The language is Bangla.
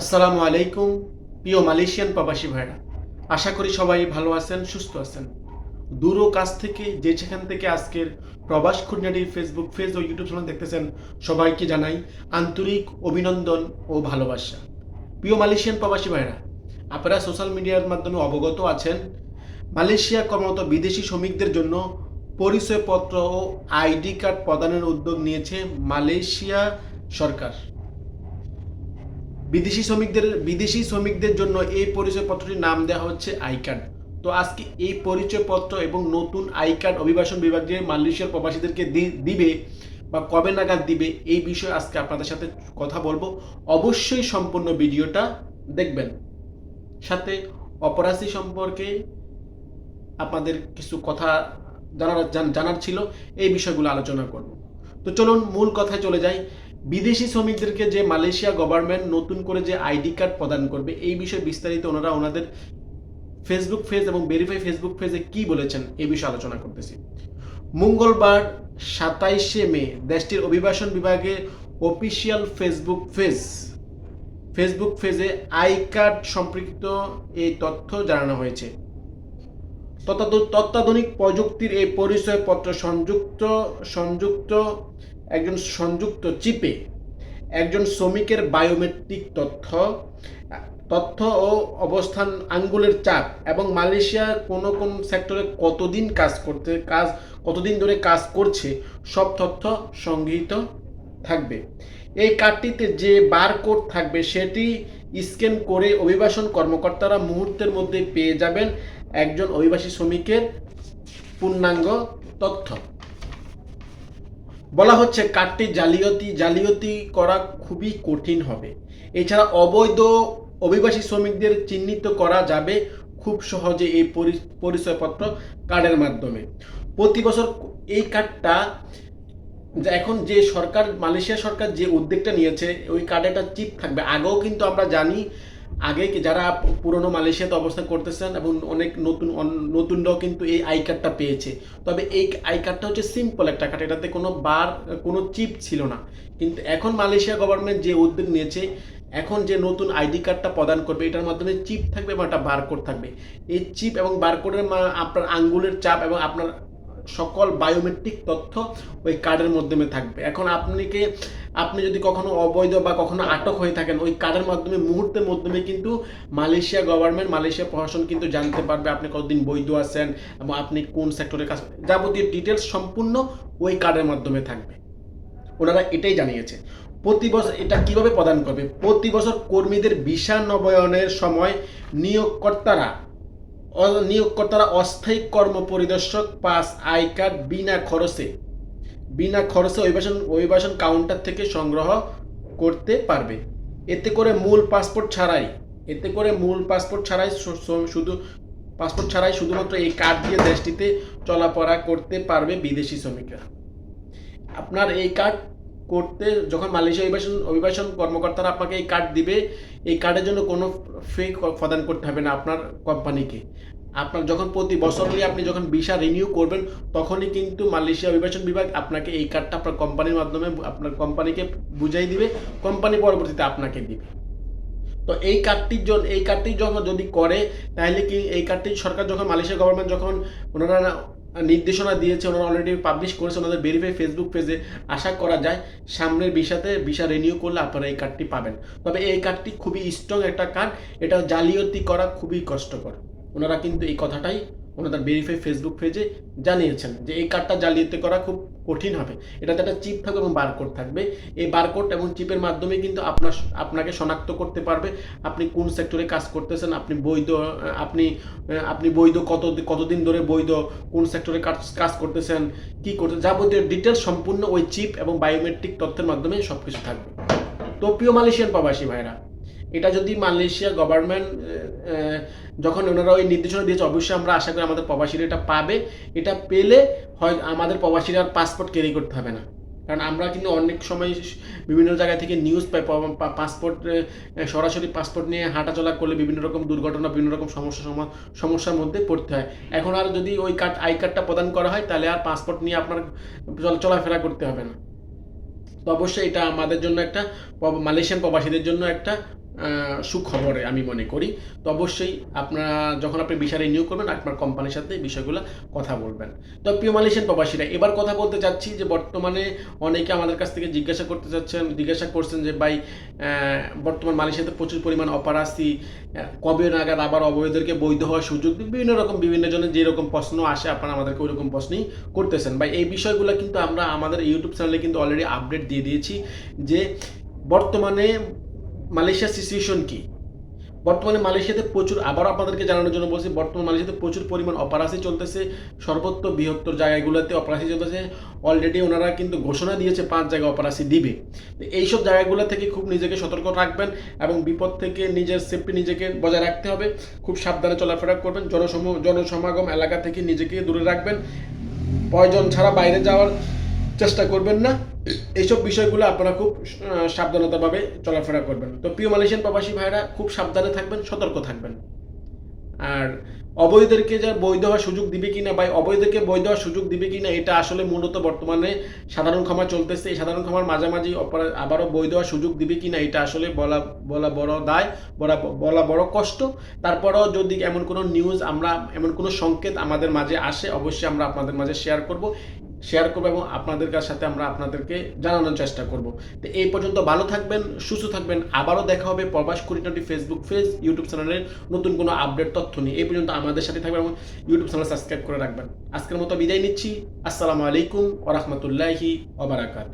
আসসালামু আলাইকুম, প্রিয় মালয়েশিয়ান প্রবাসী ভাইরা। আশা করি সবাই ভালো আছেন, সুস্থ আছেন। দূর ও কাছ থেকে যে যেখান থেকে আজকের প্রবাস খুঁটিনাটি ফেসবুক পেজ ও ইউটিউব চ্যানেল দেখতেছেন, সবাইকে জানাই আন্তরিক অভিনন্দন ও ভালোবাসা। প্রিয় মালয়েশিয়ান প্রবাসী ভাইরা, আপনারা সোশ্যাল মিডিয়ার মাধ্যমে অবগত আছেন, মালয়েশিয়া কর্মরত বিদেশি শ্রমিকদের জন্য পরিচয়পত্র ও আইডি কার্ড প্রদানের উদ্যোগ নিয়েছে মালয়েশিয়া সরকার। বিদেশি শ্রমিকদের বিদেশি শ্রমিকদের জন্য এই পরিচয়পত্রটির নাম দেওয়া হচ্ছে আই কার্ড তো আজকে এই পরিচয়পত্র এবং নতুন আই কার্ড অভিবাসন বিভাগ যে মালয়েশিয়ার প্রবাসীদেরকে দিবে বা কবে নাগাদ দিবে, এই বিষয়ে আজকে আপনাদের সাথে কথা বলব। অবশ্যই সম্পূর্ণ ভিডিওটা দেখবেন। সাথে অপরাধী সম্পর্কে আপনাদের কিছু কথা জানার জানার ছিল, এই বিষয়গুলো আলোচনা করব। তো চলুন মূল কথায় চলে যাই। বিদেশি শ্রমিকদেরকে যে মালয়েশিয়া গভর্নমেন্ট নতুন করে যে আইডি কার্ড প্রদান করবে, এই বিষয়ে বিস্তারিত ওনারা ওনাদের ফেসবুক পেজ এবং ভেরিফাই ফেসবুক পেজে কি বলেছেন এই বিষয়ে আলোচনা করতেছি। মঙ্গলবার সাতাইশে মে দেশটির অভিবাসন বিভাগে অফিসিয়াল ফেসবুক পেজ ফেসবুক পেজে আই কার্ড সম্পর্কিত এই তথ্য জানানো হয়েছে। তত্ত্বাধু- তত্ত্বাধুনিক প্রযুক্তির এই পরিচয়পত্র সংযুক্ত সংযুক্ত একজন সংযুক্ত চিপে, একজন শ্রমিকের বায়োমেট্রিক তথ্য তথ্য ও অবস্থান আঙ্গুলের চাপ এবং মালয়েশিয়ার কোন কোন সেক্টরে কতদিন কাজ করতে, কাজ, কতদিন ধরে কাজ করছে, সব তথ্য সংগৃহীত থাকবে। এই কার্ডটিতে যে বারকোড থাকবে সেটি স্ক্যান করে অভিবাসন কর্মকর্তারা মুহূর্তের মধ্যে পেয়ে যাবেন একজন অভিবাসী শ্রমিকের পূর্ণাঙ্গ তথ্য। বলা হচ্ছে কার্ডটি জালিয়াতি জালিয়াতি করা খুবই কঠিন হবে। এছাড়া অবৈধ অভিবাসী শ্রমিকদের চিহ্নিত করা যাবে খুব সহজে এই পরিচয়পত্র কার্ডের মাধ্যমে। প্রতি বছর এই কার্ডটা এখন যে সরকার, মালয়েশিয়া সরকার যে উদ্যোগটা নিয়েছে, ওই কার্ডে একটা চিপ থাকবে। আগেও কিন্তু আমরা জানি আগে যারা পুরনো মালয়েশিয়াতে অবস্থান করতেছেন এবং অনেক নতুন নতুনরাও কিন্তু এই আই কার্ডটা পেয়েছে। তবে এই আই কার্ডটা হচ্ছে সিম্পল একটা কার্ড, এটাতে কোনো বার, কোনো চিপ ছিল না। কিন্তু এখন মালয়েশিয়া গভর্নমেন্ট যে উদ্যোগ নিয়েছে, এখন যে নতুন আইডি কার্ডটা প্রদান করবে, এটার মাধ্যমে চিপ থাকবে এবং একটা বারকোড থাকবে। এই চিপ এবং বারকোডের আপনার আঙ্গুলের চাপ এবং আপনার সকল বায়োমেট্রিক তথ্য ওই কার্ডের মাধ্যমে থাকবে। এখন আপনাকে, আপনি যদি কখনো অবৈধ বা কখনো আটক হয়ে থাকেন, ওই কার্ডের মাধ্যমে, মুহূর্তের মাধ্যমে কিন্তু মালয়েশিয়া গভর্নমেন্ট মালয়েশিয়া প্রশাসন কিন্তু জানতে পারবে আপনি কতদিন বৈধ আছেন এবং আপনি কোন সেক্টরে কাজ যাবতীয় ডিটেলস সম্পূর্ণ ওই কার্ডের মাধ্যমে থাকবে। ওনারা এটাই জানিয়েছে। প্রতি বছর এটা কীভাবে প্রদান করবে? প্রতি বছর কর্মীদের ভিসা নবায়নের সময় নিয়োগকর্তারা নিয়োগকর্তারা অস্থায়ী কর্ম পরিদর্শক পাস আই কার্ড বিনা খরচে বিনা খরচে অভিবাসন অভিবাসন কাউন্টার থেকে সংগ্রহ করতে পারবে। এতে করে মূল পাসপোর্ট ছাড়াই, এতে করে মূল পাসপোর্ট ছাড়াই শুধু, পাসপোর্ট ছাড়াই শুধুমাত্র এই কার্ড দিয়ে দেশটিতে চলাফেরা করতে পারবে বিদেশি শ্রমিকরা। আপনার এই কার্ড করতে যখন মালয়েশিয়া অভিবাসন অভিবাসন কর্মকর্তারা আপনাকে এই কার্ড দিবে, এই কার্ডের জন্য কোনো ফি প্রদান করতে হবে না আপনার কোম্পানিকে আপনার যখন প্রতি বছরলি আপনি যখন ভিসা রিনিউ করবেন, তখনই কিন্তু মালয়েশিয়া অভিবাসন বিভাগ আপনাকে এই কার্ডটা আপনার কোম্পানির মাধ্যমে আপনার কোম্পানিকে বুঝাই দিবে কোম্পানি পরবর্তীতে আপনাকে দিবে। তো এই কার্ডটির জন্য এই কার্ডটি যখন যদি করে, তাহলে কি এই কার্ডটি সরকার যখন, মালয়েশিয়া গভর্নমেন্ট যখন ওনারা নির্দেশনা দিয়েছে, ওনারা অলরেডি পাবলিশ করেছে, ওনাদের ভেরিফাই ফেসবুক পেজে আশা করা যায় সামনের ভিসাতে ভিসা রিনিউ করলে আপনারা এই কার্ডটি পাবেন। তবে এই কার্ডটি খুবই স্ট্রং একটা কার্ড এটা জালিয়াতি করা খুবই কষ্টকর। ওনারা কিন্তু এই কথাটাই ওনাদের ভেরিফাই ফেসবুক পেজে জানিয়েছেন যে এই কার্ডটা জালিয়াতি করা খুব কঠিন হবে। এটাতে একটা চিপ থাকবে এবং বারকোড থাকবে। এই বারকোড এবং চিপের মাধ্যমে কিন্তু আপনার আপনাকে শনাক্ত করতে পারবে আপনি কোন সেক্টরে কাজ করতেছেন, আপনি বৈধ আপনি আপনি বৈধ কত, কতদিন ধরে বৈধ কোন সেক্টরে কাজ কাজ করতেছেন, কি করতে, যাবতীয় ডিটেলস সম্পূর্ণ ওই চিপ এবং বায়োমেট্রিক তথ্যের মাধ্যমে সব কিছু থাকবে। তো প্রিয় মালয়েশিয়ান প্রবাসী ভাইরা এটা যদি মালয়েশিয়া গভর্নমেন্ট যখন ওনারা ওই নির্দেশনা দিয়েছে, অবশ্যই আমরা আশা করি আমাদের প্রবাসীরা এটা পাবে। এটা পেলে হয় আমাদের প্রবাসীরা আর পাসপোর্ট ক্যারি করতে হবে না। কারণ আমরা কিন্তু অনেক সময় বিভিন্ন জায়গা থেকে নিউজ পাই পাসপোর্ট সরাসরি পাসপোর্ট নিয়ে হাঁটাচলা করলে বিভিন্ন রকম দুর্ঘটনা, বিভিন্ন রকম সমস্যা, সমা- সমস্যার মধ্যে পড়তে হয়। এখন আর যদি ওই কার্ড আই কার্ডটা প্রদান করা হয়, তাহলে আর পাসপোর্ট নিয়ে আপনার চলাফেরা করতে হবে না। তো অবশ্যই এটা আমাদের জন্য একটা মালয়েশিয়ান প্রবাসীদের জন্য একটা সুখবরে আমি মনে করি। তো অবশ্যই আপনারা যখন আপনি ভিসা রিনিউ করবেন, আপনার কোম্পানির সাথে বিষয়গুলো কথা বলবেন। তো প্রিয় মালয়েশিয়ান প্রবাসীরা, এবার কথা বলতে চাচ্ছি যে বর্তমানে অনেকে আমাদের কাছ থেকে জিজ্ঞাসা করতে চাচ্ছেন, জিজ্ঞাসা করছেন যে, ভাই বর্তমান মালয়েশিয়াতে প্রচুর পরিমাণ অপারাসি কবে নাগাদ আবার অবৈধদেরকে বৈধ হওয়ার সুযোগ? বিভিন্ন রকম, বিভিন্ন জনের যেরকম প্রশ্ন আসে, আপনারা আমাদেরকে ওই রকম প্রশ্নই করতেছেন। ভাই, এই বিষয়গুলো কিন্তু আমরা আমাদের ইউটিউব চ্যানেলে কিন্তু অলরেডি আপডেট দিয়ে দিয়েছি যে বর্তমানে মালয়েশিয়ার সিচুয়েশন কি? বর্তমানে মালয়েশিয়াতে প্রচুর, আবারও আপনাদেরকে জানানোর জন্য বলছি, বর্তমানে মালয়েশিয়াতে প্রচুর পরিমাণ অপারাসি চলতেছে। সর্বত্র বৃহত্তর জায়গাগুলোতে অপারাসি চলতেছে। অলরেডি ওনারা কিন্তু ঘোষণা দিয়েছে পাঁচ জায়গায় অপারাসি দিবে। এইসব জায়গাগুলো থেকে খুব নিজেকে সতর্ক রাখবেন এবং বিপদ থেকে নিজের সেফটি নিজেকে বজায় রাখতে হবে। খুব সাবধানে চলাফেরা করবেন। জনসম, জনসমাগম এলাকা থেকে নিজেকে দূরে রাখবেন। প্রয়োজন ছাড়া বাইরে যাওয়ার চেষ্টা করবেন না। এইসব বিষয়গুলো আপনারা খুব সাবধানতাভাবে চলাফেরা করবেন। তো প্রিয় মালয়েশিয়ান প্রবাসী ভাইরা খুব সাবধানে থাকবেন, সতর্ক থাকবেন। আর অবৈধদেরকে যা বৈধ হওয়ার সুযোগ দিবে কিনা বা অবৈধকে বৈধ হওয়ার সুযোগ দিবে কিনা, এটা আসলে মূলত বর্তমানে সাধারণ ক্ষমা চলতেছে। এই সাধারণ ক্ষমার মাঝামাঝি আবারও বৈধ হওয়ার সুযোগ দিবে কিনা, এটা আসলে বলা বলা বড় দায়, বলা বলা বড় কষ্ট। তারপরেও যদি এমন কোনো নিউজ আমরা, এমন কোনো সংকেত আমাদের মাঝে আসে, অবশ্যই আমরা আপনাদের মাঝে শেয়ার করব। শেয়ার করব এবং আপনাদের সাথে আমরা আপনাদেরকে জানানোর চেষ্টা করব। তো এই পর্যন্ত ভালো থাকবেন, সুস্থ থাকবেন। আবারও দেখা হবে প্রবাস কুড়ি টোয়েন্টি ফেসবুক পেজ ইউটিউব চ্যানেলের নতুন কোনো আপডেট তথ্য নিয়ে। এই পর্যন্ত আমাদের সাথে থাকবেন এবং ইউটিউব চ্যানেল সাবস্ক্রাইব করে রাখবেন। আজকের মতো বিদায় নিচ্ছি। আসসালামু আলাইকুম ওরহমতুল্লাহি ওবরাকাত